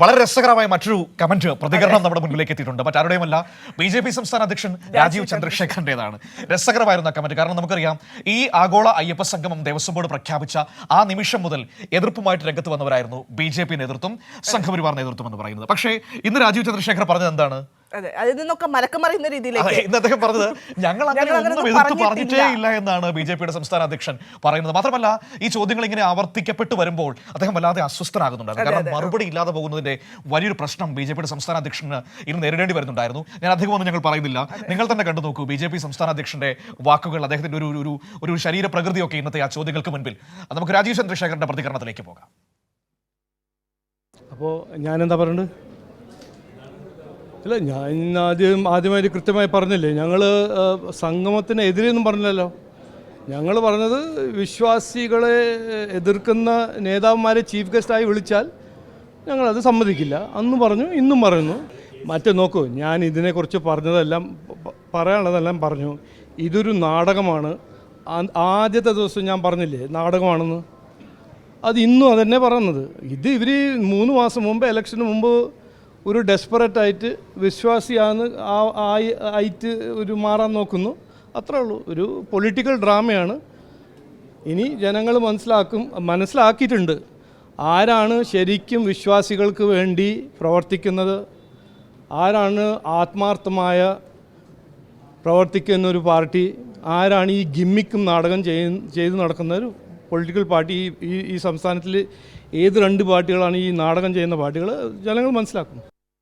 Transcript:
വളരെ രസകരമായ മറ്റൊരു കമന്റ് പ്രതികരണം നമ്മുടെ മുന്നിലേക്ക് എത്തിയിട്ടുണ്ട്. മറ്റാരുടെയുമല്ല ബി ജെ പി സംസ്ഥാന അധ്യക്ഷൻ രാജീവ് ചന്ദ്രശേഖറിന്റേതാണ് രസകരമായിരുന്ന കമന്റ്. കാരണം നമുക്കറിയാം ഈ ആഗോള അയ്യപ്പ സംഗമം ദേവസ്വം ബോർഡ് പ്രഖ്യാപിച്ച ആ നിമിഷം മുതൽ എതിർപ്പുമായിട്ട് രംഗത്ത് വന്നവരായിരുന്നു ബി ജെ പി നേതൃത്വം സംഘപരിവാർ നേതൃത്വം എന്ന് പറയുന്നത്. പക്ഷേ ഇന്ന് രാജീവ് ചന്ദ്രശേഖർ പറഞ്ഞത് എന്താണ്? അതെ അതിൽ നിന്നൊക്കെ മലക്കം മറിയുന്ന രീതിയിലേക്ക്. പറഞ്ഞത് ഞങ്ങൾ അങ്ങനെ ഒന്നും എതിർത്ത് പറഞ്ഞിട്ടേ ഇല്ല എന്നാണ് ബി ജെ പിയുടെ സംസ്ഥാന അധ്യക്ഷൻ പറയുന്നത്. മാത്രമല്ല ഈ ചോദ്യങ്ങൾ ഇങ്ങനെ ആവർത്തിക്കപ്പെട്ട് വരുമ്പോൾ അദ്ദേഹം വല്ലാതെ അസ്വസ്ഥനാകുന്നുണ്ടായിരുന്നു. കാരണം മറുപടി ഇല്ലാതെ പോകുന്നതിന്റെ വലിയൊരു പ്രശ്നം ബി ജെ പിയുടെ സംസ്ഥാന അധ്യക്ഷന് ഇന്ന് നേരിടേണ്ടി വരുന്നുണ്ടായിരുന്നു. ഞാൻ അധികമൊന്നും ഞങ്ങൾ പറയുന്നില്ല. നിങ്ങൾ തന്നെ കണ്ടു നോക്കൂ ബി ജെ പി സംസ്ഥാന അധ്യക്ഷന്റെ വാക്കുകൾ അദ്ദേഹത്തിന്റെ ഒരു ഒരു ഒരു ശരീര പ്രകൃതിയൊക്കെ ഇന്നത്തെ ആ ചോദ്യങ്ങൾക്ക് മുൻപിൽ. നമുക്ക് രാജീവ് ചന്ദ്രശേഖരന്റെ പ്രതികരണത്തിലേക്ക് പോകാം. അപ്പോൾ ഞാനെന്താ പറയണ്ടത് ഇല്ല ഞാൻ ആദ്യം ആദ്യമായിട്ട് കൃത്യമായി പറഞ്ഞില്ലേ ഞങ്ങൾ സംഗമത്തിന് എതിരെയൊന്നും പറഞ്ഞില്ലല്ലോ. ഞങ്ങൾ പറഞ്ഞത് വിശ്വാസികളെ എതിർക്കുന്ന നേതാവുമാരെ ചീഫ് ഗസ്റ്റായി വിളിച്ചാൽ ഞങ്ങളത് സമ്മതിക്കില്ല. അന്ന് പറഞ്ഞു ഇന്നും പറയുന്നു. മറ്റേ നോക്കൂ ഞാൻ ഇതിനെക്കുറിച്ച് പറഞ്ഞതെല്ലാം പറയാനുള്ളതെല്ലാം പറഞ്ഞു. ഇതൊരു നാടകമാണ്. ആദ്യത്തെ ദിവസം ഞാൻ പറഞ്ഞില്ലേ നാടകമാണെന്ന്? അത് ഇന്നും അതന്നെ പറയുന്നത്. ഇത് ഇവർ മൂന്ന് മാസം മുമ്പ് ഇലക്ഷന് മുമ്പ് ഒരു ഡെസ്പറേറ്റ് ആയിട്ട് വിശ്വാസിയാണ് ആയിട്ട് ഒരു മാറാൻ നോക്കുന്നു. അത്രേ ഉള്ളൂ. ഒരു പൊളിറ്റിക്കൽ ഡ്രാമയാണ് ഇനി ജനങ്ങൾ മനസ്സിലാക്കും മനസ്സിലാക്കിയിട്ടുണ്ട് ആരാണ് ശരിക്കും വിശ്വാസികൾക്ക് വേണ്ടി പ്രവർത്തിക്കുന്നത് ആരാണ് ആത്മാർത്ഥമായ പ്രവർത്തിക്കുന്ന ഒരു പാർട്ടി ആരാണ് ഈ ഗിമ്മിക്കും നാടകം ചെയ് ചെയ്ത് നടക്കുന്ന ഒരു പൊളിറ്റിക്കൽ പാർട്ടി ഈ ഈ സംസ്ഥാനത്തിൽ ഏത് രണ്ട് പാർട്ടികളാണ് ഈ നാടകം ചെയ്യുന്ന പാർട്ടികൾ ജനങ്ങൾ മനസ്സിലാക്കും.